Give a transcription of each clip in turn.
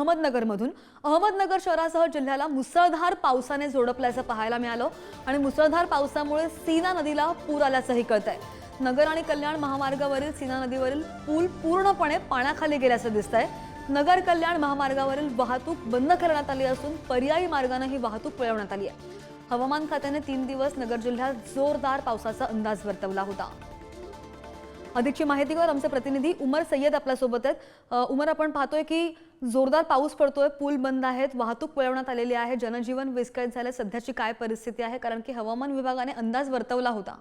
अहमदनगरमधून. अहमदनगर शहरासह जिल्ह्याला मुसळधार पावसाने झोडपल्याचं पाहायला मिळालं आणि मुसळधार पावसामुळे सीना नदीला पूर आल्याचंही कळतंय. नगर आणि कल्याण महामार्गावरील सीना नदीवरील पूल पूर्णपणे पाण्याखाली गेल्याचं दिसतंय. नगर कल्याण महामार्गावरील वाहतूक बंद करण्यात आली असून पर्यायी मार्गानं ही वाहतूक वळवण्यात आली आहे. हवामान खात्याने तीन दिवस नगर जिल्ह्यात जोरदार पावसाचा अंदाज वर्तवला होता. अधिकची माहिती आमचे प्रतिनिधी उमर सय्यद आपल्यासोबत आहेत. उमर आपण पाहतोय की जोरदार पाऊस पडतोय पूल बंद आहेत वाहतूक वळवण्यात आलेली आहे जनजीवन विस्कळीत झालं सध्याची काय परिस्थिती आहे? कारण की हवामान विभागाने अंदाज वर्तवला होता.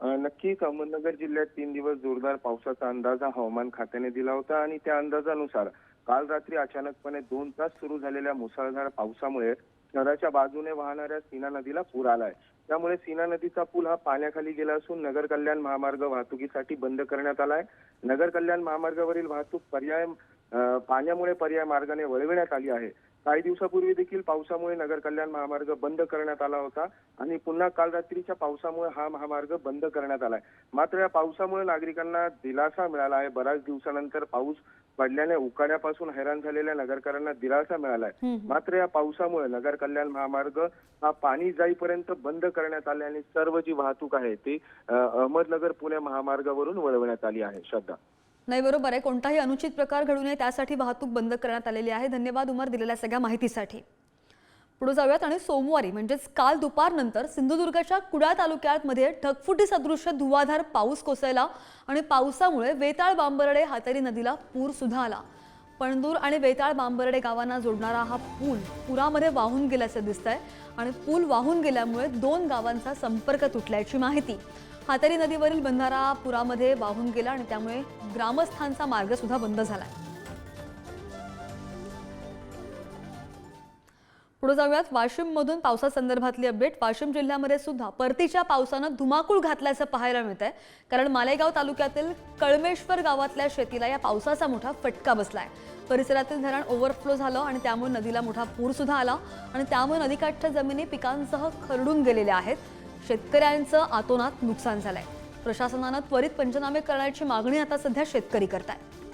नक्की अहमदनगर जिल्ह्यात तीन दिवस जोरदार पावसाचा अंदाज हवामान खात्याने दिला होता आणि त्या अंदाजानुसार काल रात्री अचानकपणे दोन तास सुरू झालेल्या मुसळधार पावसामुळे शहराच्या बाजूने वाहणाऱ्या सीना नदीला पूर आलाय. त्यामुळे सीना नदीचा पूल हा पाण्याखाली गेला असून नगर कल्याण महामार्ग वाहतुकीसाठी बंद करण्यात आलाय. नगर कल्याण महामार्गावरील वाहतूक पर्याय पाण्यामुळे पर्याय मार्गाने वळविण्यात आली आहे. काही दिवसापूर्वी देखील पावसामुळे नगर कल्याण महामार्ग बंद करण्यात आला होता आणि पुन्हा काल रात्रीच्या पावसामुळे हा महामार्ग बंद करण्यात आलाय. मात्र या पावसामुळे नागरिकांना दिलासा मिळाला आहे. बऱ्याच दिवसानंतर पाऊस पडल्याने उकाड्यापासून हैराण झालेल्या नगरकरांना दिलासा मिळालाय. मात्र या पावसामुळे नगर कल्याण महामार्ग हा पाणी जाईपर्यंत बंद करण्यात आले आणि सर्व जी वाहतूक आहे ती अहमदनगर पुणे महामार्गावरून वळवण्यात आली आहे. श्रद्धा. नाही बरोबर आहे. कोणताही अनुचित प्रकार घडू नये त्यासाठी वाहतूक बंद करण्यात आलेली आहे. धन्यवाद उमर दिलेल्या सगळ्या माहितीसाठी. पुढे जाऊयात आणि सोमवारी म्हणजेच काल दुपारनंतर सिंधुदुर्गच्या कुडाळ तालुक्यात मध्ये ढगफुटी सदृश्य धुवाधार पाऊस कोसळला आणि पावसामुळे वेताळ बांबर्डे हातारी नदीला पूर सुद्धा आला. पणदूर आणि वेताळ बांबर्डे गावांना जोडणारा हा पूल पुरामध्ये वाहून गेल्याचं दिसतंय आणि पूल वाहून गेल्यामुळे दोन गावांचा संपर्क तुटल्याची माहिती. हातेरी नदीवरील बंधारा पुरामध्ये वाहून गेला आणि त्यामुळे ग्रामस्थांचा मार्ग सुद्धा बंद झालाय. पुढे जाऊयात. वाशिम मधून पावसासंदर्भातली अपडेट वाशिम जिल्ह्यामध्ये सुद्धा परतीच्या पावसानं धुमाकूळ घातल्याचं पाहायला मिळत आहे कारण मालेगाव तालुक्यातील कळमेश्वर गावातल्या शेतीला या पावसाचा मोठा फटका बसलाय. परिसरातील धरण ओव्हरफ्लो झालं आणि त्यामुळे नदीला मोठा पूर सुद्धा आला. आणि त्यामुळे नदीकाठच्या जमिनी पिकांसह खरडून गेलेल्या आहेत. शेतकऱ्यांचं आतोनात नुकसान झालंय. प्रशासनानं त्वरित पंचनामे करण्याची मागणी आता सध्या शेतकरी करतायत.